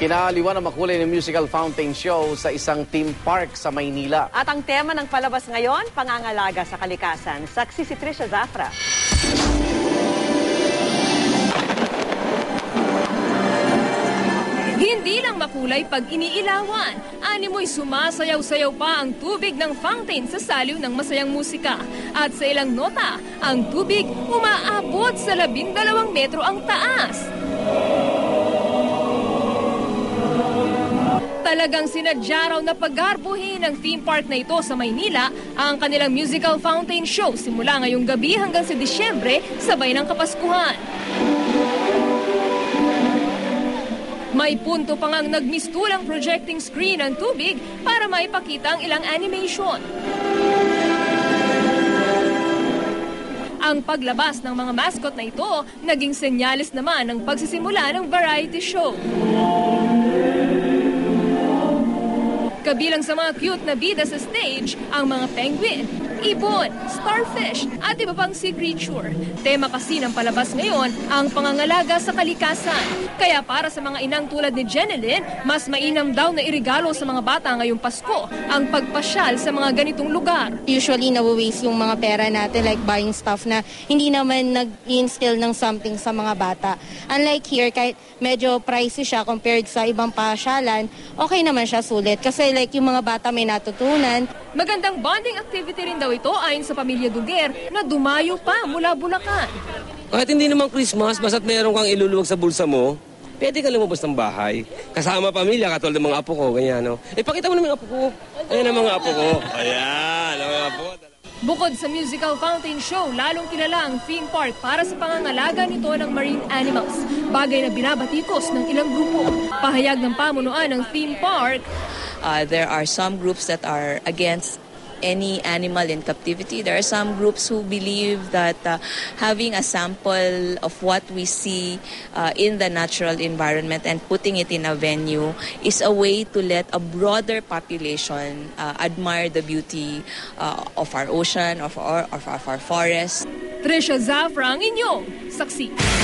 Kinaliwan ang makulay ng musical fountain show sa isang theme park sa Maynila. At ang tema ng palabas ngayon, pangangalaga sa kalikasan. Saksi si Trisha Zafra. Hindi lang makulay pag iniilawan. Animoy sumasayaw-sayaw pa ang tubig ng fountain sa saliw ng masayang musika. At sa ilang nota, ang tubig umaabot sa labindalawang metro ang taas. Talagang sinadya raw na paggarbuhin ng theme park na ito sa Maynila ang kanilang musical fountain show simula ngayong gabi hanggang sa Disyembre sabay ng Kapaskuhan. May punto pa ngang nagmistulang projecting screen ng tubig para maipakita ang ilang animation. Ang paglabas ng mga mascot na ito naging senyalis naman ng pagsisimula ng variety show. Kabilang sa mga cute na bida sa stage, ang mga penguin, ibon, starfish, at iba pang sea creature. Tema kasi ng palabas ngayon ang pangangalaga sa kalikasan. Kaya para sa mga inang tulad ni Jenilyn, mas mainam daw na irigalo sa mga bata ngayong Pasko ang pagpasyal sa mga ganitong lugar. usually na-waste yung mga pera natin like buying stuff na hindi naman nag-instill ng something sa mga bata. Unlike here, kahit medyo pricey siya compared sa ibang pasyalan, okay naman siya sulit. Kasi like yung mga bata may natutunan. Magandang bonding activity rin daw ito ayon sa pamilya Duger na dumayo pa mula Bulacan. Kahit hindi naman Christmas, basta't meron kang iluluwag sa bulsa mo, pwede ka lumabas ng bahay. Kasama pamilya, katulad ng mga apo ko, ganyan, no? Eh, pakita mo naman yung apo ko. Ayan ang mga apo ko. Ayan, ang mga apo ko. Bukod sa musical fountain show, lalong kilala ang theme park para sa pangangalaga nito ng marine animals. Bagay na binabatikos ng ilang grupo. Pahayag ng pamunuan ng theme park, Uh, there are some groups that are against any animal in captivity. There are some groups who believe that uh, having a sample of what we see uh, in the natural environment and putting it in a venue is a way to let a broader population uh, admire the beauty uh, of our ocean, of our, of our, forests. Trisha Zafra ang inyong saksi.